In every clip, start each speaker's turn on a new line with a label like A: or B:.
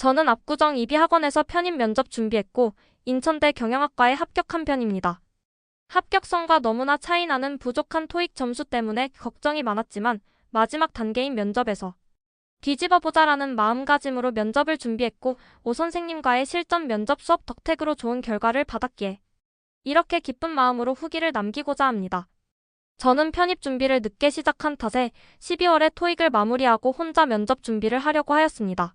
A: 저는 압구정 이비 학원에서 편입 면접 준비했고 인천대 경영학과에 합격한 편입니다. 합격성과 너무나 차이 나는 부족한 토익 점수 때문에 걱정이 많았지만 마지막 단계인 면접에서 뒤집어보자라는 마음가짐으로 면접을 준비했고 오 선생님과의 실전 면접 수업 덕택으로 좋은 결과를 받았기에 이렇게 기쁜 마음으로 후기를 남기고자 합니다. 저는 편입 준비를 늦게 시작한 탓에 12월에 토익을 마무리하고 혼자 면접 준비를 하려고 하였습니다.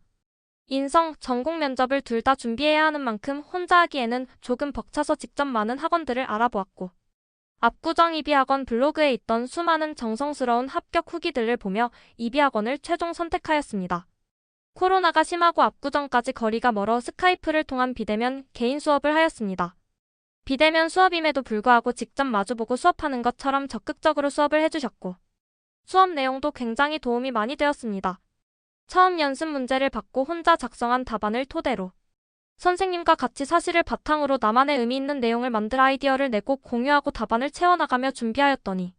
A: 인성, 전공 면접을 둘 다 준비해야 하는 만큼 혼자 하기에는 조금 벅차서 직접 많은 학원들을 알아보았고 압구정 이비학원 블로그에 있던 수많은 정성스러운 합격 후기들을 보며 이비학원을 최종 선택하였습니다. 코로나가 심하고 압구정까지 거리가 멀어 스카이프를 통한 비대면 개인 수업을 하였습니다. 비대면 수업임에도 불구하고 직접 마주보고 수업하는 것처럼 적극적으로 수업을 해주셨고 수업 내용도 굉장히 도움이 많이 되었습니다. 처음 연습 문제를 받고 혼자 작성한 답안을 토대로 선생님과 같이 사실을 바탕으로 나만의 의미 있는 내용을 만들 아이디어를 내고 공유하고 답안을 채워나가며 준비하였더니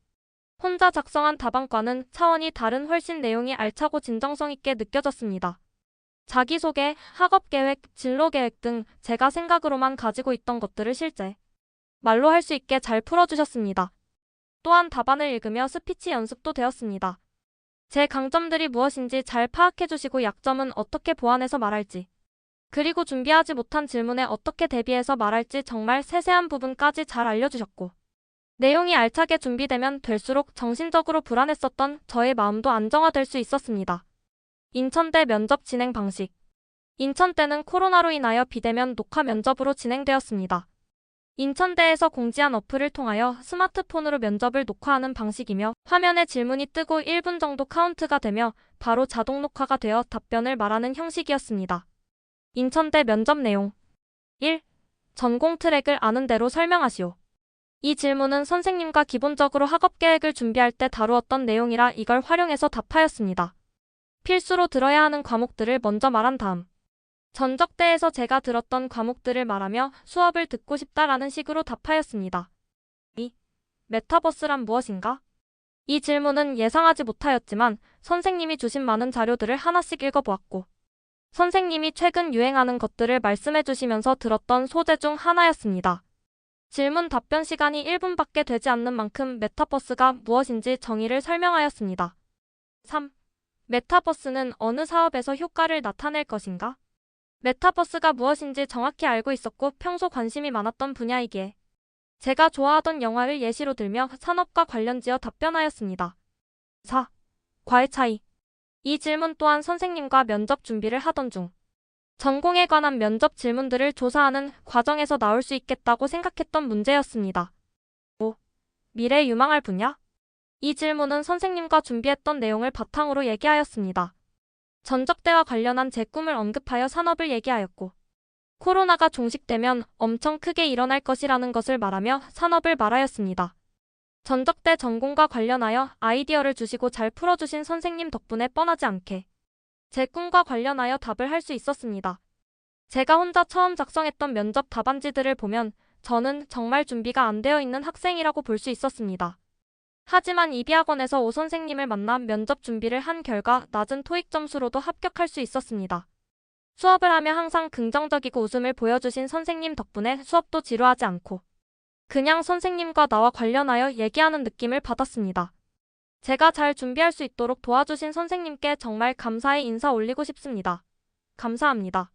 A: 혼자 작성한 답안과는 차원이 다른 훨씬 내용이 알차고 진정성 있게 느껴졌습니다. 자기소개, 학업계획, 진로계획 등 제가 생각으로만 가지고 있던 것들을 실제 말로 할 수 있게 잘 풀어주셨습니다. 또한 답안을 읽으며 스피치 연습도 되었습니다. 제 강점들이 무엇인지 잘 파악해 주시고 약점은 어떻게 보완해서 말할지 그리고 준비하지 못한 질문에 어떻게 대비해서 말할지 정말 세세한 부분까지 잘 알려주셨고 내용이 알차게 준비되면 될수록 정신적으로 불안했었던 저의 마음도 안정화될 수 있었습니다. 인천대 면접 진행 방식 인천대는 코로나로 인하여 비대면 녹화 면접으로 진행되었습니다. 인천대에서 공지한 어플을 통하여 스마트폰으로 면접을 녹화하는 방식이며 화면에 질문이 뜨고 1분 정도 카운트가 되며 바로 자동 녹화가 되어 답변을 말하는 형식이었습니다. 인천대 면접 내용 1. 전공 트랙을 아는 대로 설명하시오. 이 질문은 선생님과 기본적으로 학업 계획을 준비할 때 다루었던 내용이라 이걸 활용해서 답하였습니다. 필수로 들어야 하는 과목들을 먼저 말한 다음 전적대에서 제가 들었던 과목들을 말하며 수업을 듣고 싶다라는 식으로 답하였습니다. 2. 메타버스란 무엇인가? 이 질문은 예상하지 못하였지만 선생님이 주신 많은 자료들을 하나씩 읽어보았고 선생님이 최근 유행하는 것들을 말씀해 주시면서 들었던 소재 중 하나였습니다. 질문 답변 시간이 1분밖에 되지 않는 만큼 메타버스가 무엇인지 정의를 설명하였습니다. 3. 메타버스는 어느 사업에서 효과를 나타낼 것인가? 메타버스가 무엇인지 정확히 알고 있었고 평소 관심이 많았던 분야이기에 제가 좋아하던 영화를 예시로 들며 산업과 관련지어 답변하였습니다. 4. 과의 차이. 이 질문 또한 선생님과 면접 준비를 하던 중 전공에 관한 면접 질문들을 조사하는 과정에서 나올 수 있겠다고 생각했던 문제였습니다. 5. 미래 유망할 분야? 이 질문은 선생님과 준비했던 내용을 바탕으로 얘기하였습니다. 전적대와 관련한 제 꿈을 언급하여 산업을 얘기하였고 코로나가 종식되면 엄청 크게 일어날 것이라는 것을 말하며 산업을 말하였습니다. 전적대 전공과 관련하여 아이디어를 주시고 잘 풀어주신 선생님 덕분에 뻔하지 않게 제 꿈과 관련하여 답을 할 수 있었습니다. 제가 혼자 처음 작성했던 면접 답안지들을 보면 저는 정말 준비가 안 되어 있는 학생이라고 볼 수 있었습니다. 하지만 이비학원에서 오 선생님을 만나 면접 준비를 한 결과 낮은 토익 점수로도 합격할 수 있었습니다. 수업을 하며 항상 긍정적이고 웃음을 보여주신 선생님 덕분에 수업도 지루하지 않고 그냥 선생님과 나와 관련하여 얘기하는 느낌을 받았습니다. 제가 잘 준비할 수 있도록 도와주신 선생님께 정말 감사의 인사 올리고 싶습니다. 감사합니다.